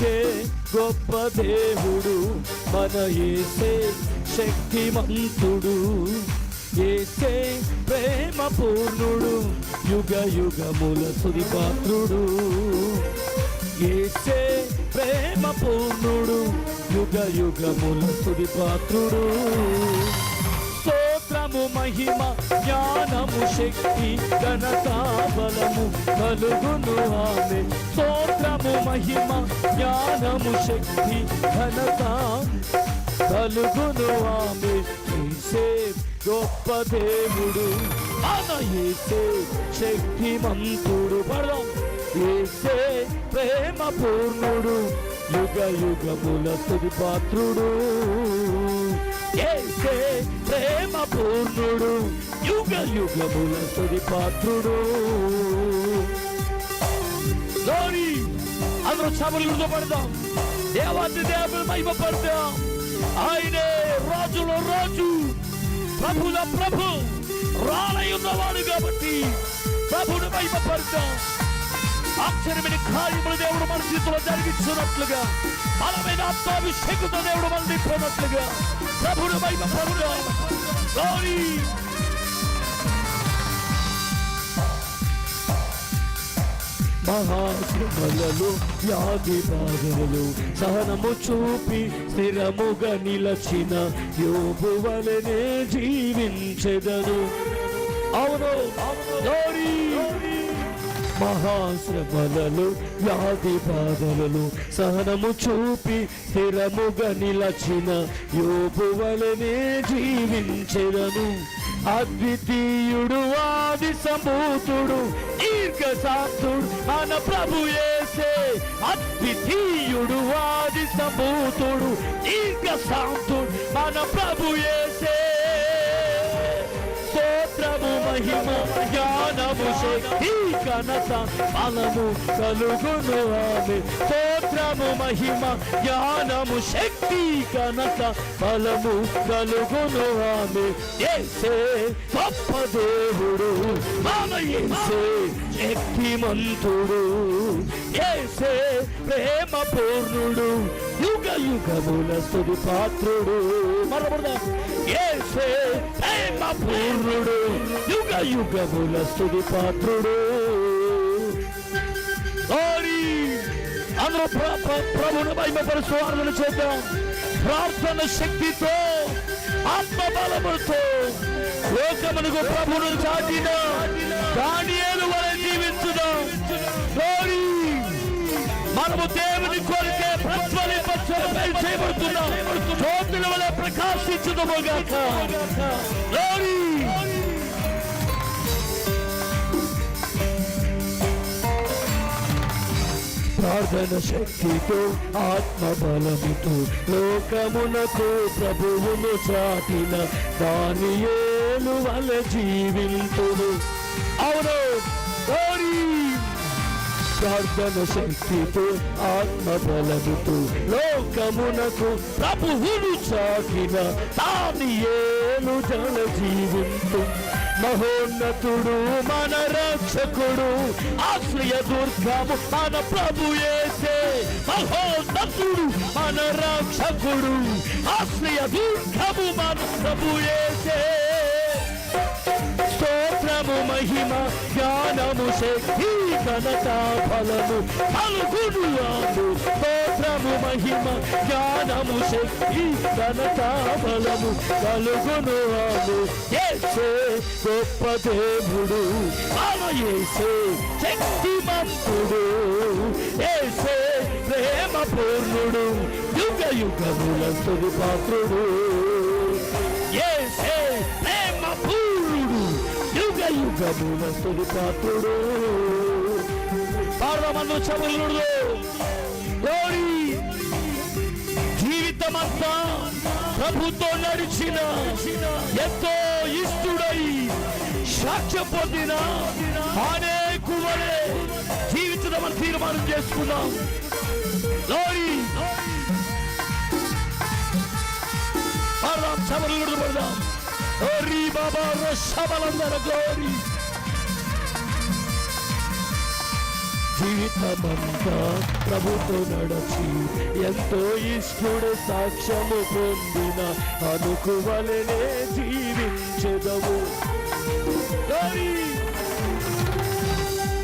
ఏసే గొప్ప దేవుడు మన ఏసే శక్తిమంతుడు. ఏసే ప్రేమ పూర్ణుడు యుగ యుగముల సుదిపాత్రుడు ఏసే ప్రేమ పూర్ణుడు యుగ యుగముల సుది పాత్రుడు స్తోత్రము మహిమ జ్ఞానము శక్తి ఘనత బలము కలుగును ఆమె. స్తోత్రము మహిమ జ్ఞానము శక్తి ఘనత కలుగును ఆమె. గొప్ప దేవుడు మన ఏసే శక్తిమంతుడు. పడదాం. ఏసే ప్రేమ పూర్ణుడు యుగ యుగముల తుది పాత్రుడు ఏసే ప్రేమ పూర్ణుడు. యుగ యుగముల తుది పాత్రుడు గౌరీ అందరూ చమలుతో పడదాం దేవాది దేవుడు మహిమ పడదాం ఆయనే రాజులో రాజు. ప్రభుల ప్రభు. రానయున్నవాడు కాబట్టి ప్రభుని మహిమ పడదాం ఆశ్చర్యమైన కార్యములు దేవుడు మన జీవితంలో జరిగించున్నట్లుగా బలమైన ఆత్మాభిషేకంతో దేవుడు మన నింపినట్లుగా. ప్రభుడు మహిమ ప్రభుడు గౌరీ మహాశ్రమలలో వ్యాధి బాధలు సహనము చూపి స్థిరముగా నిలచిన యోగు వలనే జీవించెదను. అవును. గౌరీ మహాశ్రమలను వ్యాధి బాధలను సహనము చూపి స్థిరముగా నిలచిన యోపువలనే జీవించెదను. అద్వితీయుడు ఆది సమూతుడు దీర్ఘ శాంతుడు మన ప్రభు అద్వితీయుడు ఆది సమూతుడు జ్ఞానము శక్తి ఘనత బలము కలుగును ఆమె స్తోత్రము మహిమ జ్ఞానము శక్తి కనక బలము కలుగును ఆమె. ఏసే గొప్ప దేవుడు మన ఏసే శక్తిమంతుడు. ఏసే ప్రేమ పూర్ణుడు యుగ యుగముల స్తుతి పాత్రుడు. ఏసే ప్రేమ పూర్ణుడు యుగ యుగముల స్తుతి పాత్రుడు. అందరూ ప్ర- ప్ర- ప్రభుని మహిమపరుస్తూ ఆరాధన చేద్దాం. ప్రార్థన శక్తితో ఆత్మ బలముతో లోకమునకు ప్రభును చాటిన. దానియేలు వలె జీవించుదాం. మనము దేవుని కోరికే ప్రజ్వలింప చేయబడుతున్నాం. జ్యోతుల వలె ప్రకాశించుదముగాక ప్రార్థన శక్తితో ఆత్మబలముతో లోకమునకు ప్రభువును చాటిన ఏలు వల జీవింతుడు అవును ప్రార్థన శక్తితో ఆత్మబలముతో లోకమునకు ప్రభువును చాకిన దాని ఏలు జన జీవింతుడు మహోన్నతుడు మన రక్షకుడు ఆశ్రయ దుర్గము మన ప్రభు యేసే. మహోన్నతుడు మన రక్షకుడు ఆశ్రయ దుర్గము మన ప్రభు మహిమ జ్ఞానము శక్తి ఘనత ఫలము కలుగును ఆము స్తోత్రము మహిమ జ్ఞానము శక్తి ఘనత ఫలము కలుగును ఆము యేసే గొప్ప దేవుడు మన యేసే శక్తిమంతుడు. యేసే ప్రేమ పూర్ణుడు యుగ యుగముల స్తుతి పాత్రుడు. యుగ యుగముల పాత్రుడు. పార్వమందు చములుడు గౌరీ జీవితమంతా ప్రభుతో నడిచిన ఎంతో ఇష్టుడై సాక్ష్యం పొందిన అనేకువలే జీవించడం తీర్మానం చేసుకున్నాం. గౌరీ పార్వం చమలు పడదాం. ఓరి బాబా రషబలందర గోరి జీవితమంతా ప్రభుతో నడచి ఎంతో ఇష్టడు సాక్ష్యము పొందిన అనుకువలనే జీవించదము.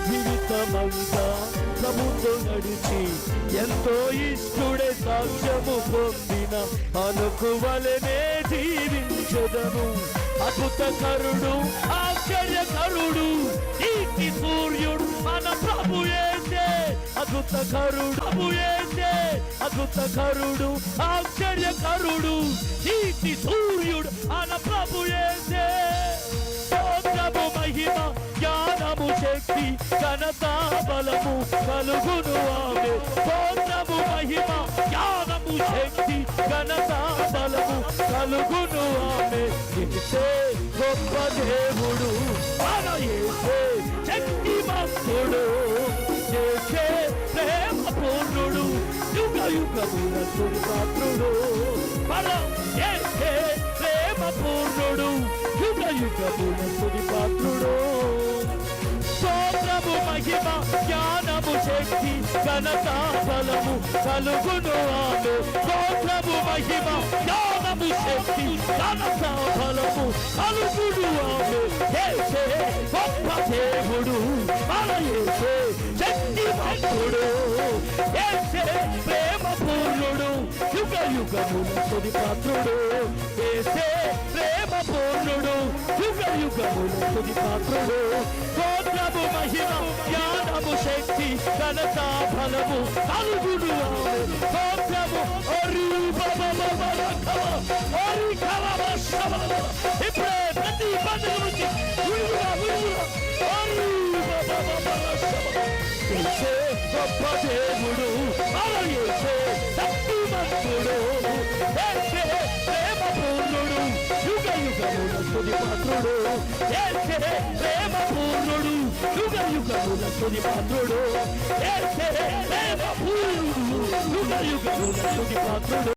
జీవితమంతా ప్రభుతో నడిచి ఎంతో ఇష్టడే సాక్ష్యము పొందిన అనుకువలనే జీవించదను. అద్భుతకరుడు ఆశ్చర్యకరుడు నీతి సూర్యుడు మన ప్రభు ఏసే అద్భుతకరుడు ప్రభు ఏసే అద్భుతకరుడు ఆశ్చర్యకరుడు నీతి సూర్యుడు మన ప్రభు ఏసే మహిమ జ్ఞానము శక్తి ఘనత బలము కలుగును ఆమె. స్తోత్రము మహిమ జ్ఞానము శక్తి ఘనత బలము కలుగును ఆమె. ఇసే గొప్ప దేవుడు మన ఏసే శక్తి శక్తిమంతుడు. చేసే ప్రేమ పూర్ణుడు యుగ యుగముల పాత్రుడు బలం చేసే ప్రేమ పూర్ణుడు యుగ యుగముల పాత్రుడు శక్తి ఘనత బలము కలుగును ఆమె. స్తోత్రము మహిమ జ్ఞానము శక్తి ఘనత బలము కలుగును ఆమె. చేసే గొప్ప దేవుడు మన చేసే శక్తి భక్తుడు చేసే ప్రేమ పూర్ణుడు యుగ యుగము తుది పాత్రుడు. చేసే ప్రేమ పూర్ణుడు యుగ యుగము తుది పాత్రుడు. స్తోత్రము మహిమ జ్ఞానము శక్తి ఘనత ఫలము కలుగుడు ఆమె. స్తోత్రము ఒరి బబ బబ రకమ, ఒరి కలమ శమ. ఇప్పుడే ప్రతి పండుగ నుంచి విడుదల, విడుదల. ఒరి బబ బబ రకమ. యేసే గొప్ప తుది పాత్రుడు. యేసే ప్రేమ పూర్ణుడు యుగ యుగముల తుది పాత్రుడు యేసే ప్రేమ పూర్ణుడు యుగ యుగముల తుది పాత్రుడు.